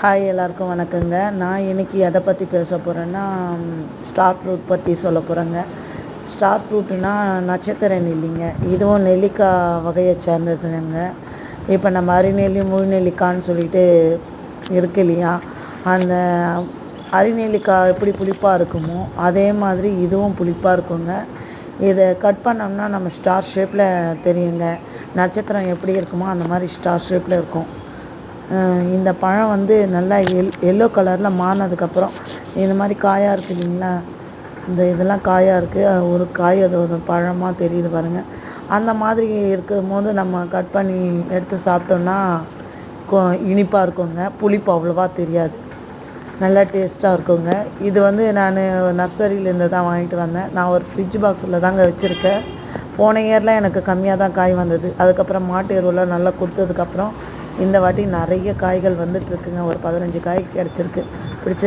Hi எல்லாருக்கும் வணக்கங்க. நான் இன்னைக்கு எதை பற்றி பேச போகிறேன்னா ஸ்டார் ஃப்ரூட் பற்றி சொல்ல போகிறேங்க ஸ்டார் ஃப்ரூட்னா நட்சத்திர நெல்லிங்க. இதுவும் நெல்லிக்காய் வகையை சேர்ந்ததுங்க. இப்போ நம்ம அரிநெல்லி முழுநெல்லிக்கான்னு சொல்லிட்டு இருக்கு இல்லையா? அந்த அரிநெல்லிக்காய் எப்படி புளிப்பாக இருக்குமோ அதே மாதிரி இதுவும் புளிப்பாக இருக்குங்க. இதை கட் பண்ணோம்னா நம்ம ஸ்டார் ஷேப்பில் தெரியுங்க. நட்சத்திரம் எப்படி இருக்குமோ அந்த மாதிரி ஸ்டார் ஷேப்பில் இருக்கும். இந்த பழம் வந்து நல்லா எல் எல்லோ கலரில் மாறினதுக்கப்புறம் இந்த மாதிரி காயாக இருக்குது இல்லைங்களா? இந்த இதெல்லாம் காயாக இருக்குது ஒரு காய் அது ஒரு பழமாக தெரியுது பாருங்கள் அந்த மாதிரி இருக்கும் போது நம்ம கட் பண்ணி எடுத்து சாப்பிட்டோம்னா இனிப்பாக இருக்குங்க. புளிப்பு அவ்வளோவா தெரியாது. நல்லா டேஸ்ட்டாக இருக்குங்க. இது வந்து நான் நர்சரியிலேருந்து தான் வாங்கிட்டு வந்தேன். நான் ஒரு ஃப்ரிட்ஜ் பாக்ஸில் தாங்க வச்சுருக்கேன். போன இயரில் எனக்கு கம்மியாக தான் காய் வந்தது. அதுக்கப்புறம் மாட்டு எருவெல்லாம் நல்லா கொடுத்ததுக்கப்புறம் இந்த வாட்டி நிறைய காய்கள் வந்துட்டுருக்குங்க. ஒரு பதினஞ்சு காய் கிடச்சிருக்கு. பிடிச்சிருக்கு